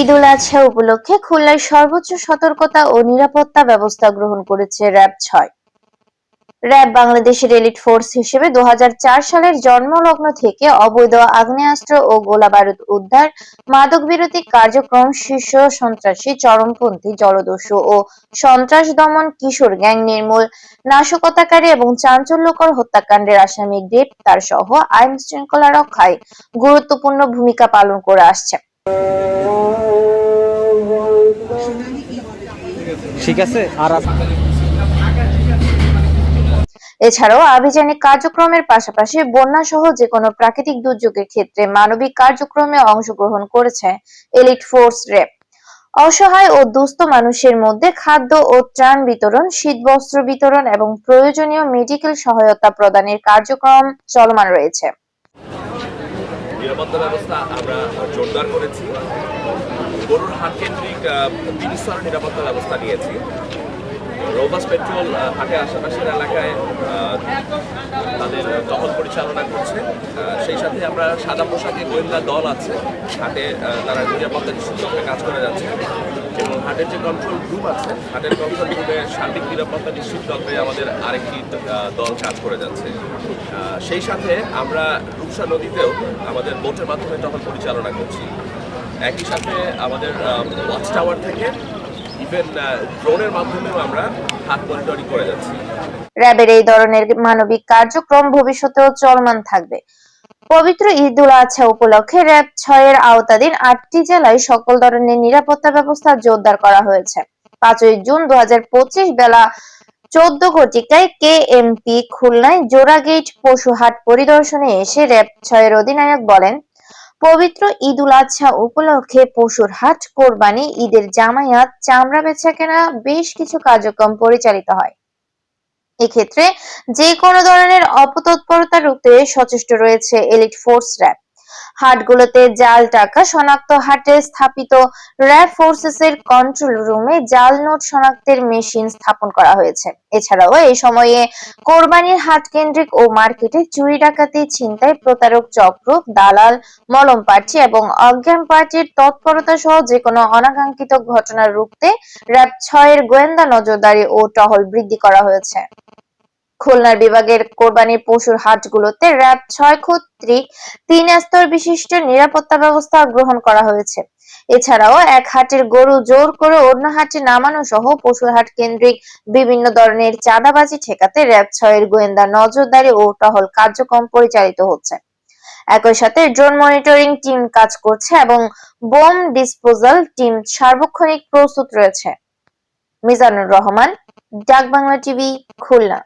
ঈদ উল আজহা উপলক্ষে খুলনায় সর্বোচ্চ সতর্কতা ও নিরাপত্তা ব্যবস্থা গ্রহণ করেছে র্যাব ছয়। র্যাব বাংলাদেশের এলিট ফোর্স হিসেবে দু হাজার চার সালের জন্মলগ্ন থেকে অবৈধ আগ্নেয়াস্ত্র ও গোলাবারুদ উদ্ধার মাদক বিরোধী কার্যক্রম, শীর্ষ সন্ত্রাসী, চরমপন্থী, জলদস্যু ও সন্ত্রাস দমন, কিশোর গ্যাং নির্মূল, নাশকতাকারী এবং চাঞ্চল্যকর হত্যাকাণ্ডের আসামি গ্রেপ্তার সহ আইন শৃঙ্খলা রক্ষায় গুরুত্বপূর্ণ ভূমিকা পালন করে আসছে। ঠিক আছে, আর এছাড়াও আভিযানিক কার্যক্রমের পাশাপাশি বন্যা সহ যে কোনো প্রাকৃতিক দুর্যোগের ক্ষেত্রে মানবিক কার্যক্রমে অংশগ্রহণ করেছে এলিট ফোর্স র্যাব অসহায় ও দুস্থ মানুষের মধ্যে খাদ্য ও ত্রাণ বিতরণ, শীতবস্ত্র বিতরণ এবং প্রয়োজনীয় মেডিকেল সহায়তা প্রদানের কার্যক্রম চলমান রয়েছে। নিরাপত্তা ব্যবস্থা আমরা জোরদার করেছি। গরুর হাট কেন্দ্রিক বিনিস্তর নিরাপত্তা ব্যবস্থা নিয়েছি। রোবাস পেট্রোল হাটের আশেপাশের এলাকায় তাদের দখল পরিচালনা করছে। সেই সাথে আমরা সাদা পোশাকে গোয়েন্দা দল আছে। হাটে তারা নিরাপত্তা নিশ্চিত কাজ করে যাচ্ছে। এবং হাটের যে কন্ট্রোল গ্রুপ আছে, হাটের কন্ট্রোল গ্রুপে সার্বিক নিরাপত্তা নিশ্চিত আমাদের আরেকটি দল কাজ করে যাচ্ছে। সেই সাথে আমরা রূপসা নদীতেও আমাদের বোটের মাধ্যমে টহল পরিচালনা করছি। একই সাথে আমাদের ওয়াচ টাওয়ার থেকে ইভেন ড্রোনের মাধ্যমেও আমরা হাত মনিটরিং করে যাচ্ছি। র্যাবের এই ধরনের মানবিক কার্যক্রম ভবিষ্যতেও চলমান থাকবে। পবিত্র ঈদ উল আজহা উপলক্ষে র্যাব ছয়ের আওতাধীন আটটি জেলায় সকল ধরনের নিরাপত্তা ব্যবস্থা জোরদার করা হয়েছে। পাঁচই জুন দু হাজার পঁচিশ বেলা চোদ্দ ঘটিকায় কে এমপি খুলনায় জোড়াগেট পশুহাট পরিদর্শনে এসে র্যাব ছয়ের অধিনায়ক বলেন, পবিত্র ঈদ উল আজহা উপলক্ষে পশুর হাট কোরবানি, ঈদের জামায়াত, চামড়া বেচা কেনা বেশ কিছু কার্যক্রম পরিচালিত হয়। এক্ষেত্রে যে কোনো ধরনের অপতৎপরতা রুখতে সচেষ্ট রয়েছে এলিট ফোর্স র্যাব। হাটগুলোতে জাল টাকা শনাক্ত হাটে স্থাপিত র্যাব ফোর্সেস এর কন্ট্রোল রুমে জাল নোট শনাক্তের মেশিন স্থাপন করা হয়েছে। এছাড়াও এই সময়ে কোরবানির হাট কেন্দ্রিক ও মার্কেটে চুরি ডাকাতি, ছিনতাই, প্রতারক চক্র, দালাল, মলম পার্টি এবং অজ্ঞান পার্টির তৎপরতা সহ যে কোনো অনাকাঙ্ক্ষিত ঘটনা রুখতে র্যাব ছয়ের গোয়েন্দা নজরদারি ও টহল বৃদ্ধি করা হয়েছে। খুলনার বিভাগের কোরবানির পশুর হাটগুলোতে র্যাব ছয় কর্তৃক তিন স্তর বিশিষ্ট নিরাপত্তা ব্যবস্থা গ্রহণ করা হয়েছে। এছাড়াও এক হাটের গরু জোর করে অন্য হাটে নামানো সহ পশুর হাট কেন্দ্রিক বিভিন্ন ধরনের চাঁদাবাজি ঠেকাতে র্যাব ছয়ের গোয়েন্দা নজরদারি ও টহল কার্যক্রম পরিচালিত হচ্ছে। একই সাথে ড্রোন মনিটরিং টিম কাজ করছে এবং বোম ডিসপোজাল টিম সার্বক্ষণিক প্রস্তুত রয়েছে। মিজানুর রহমান ডাক বাংলা টিভি, খুলনা।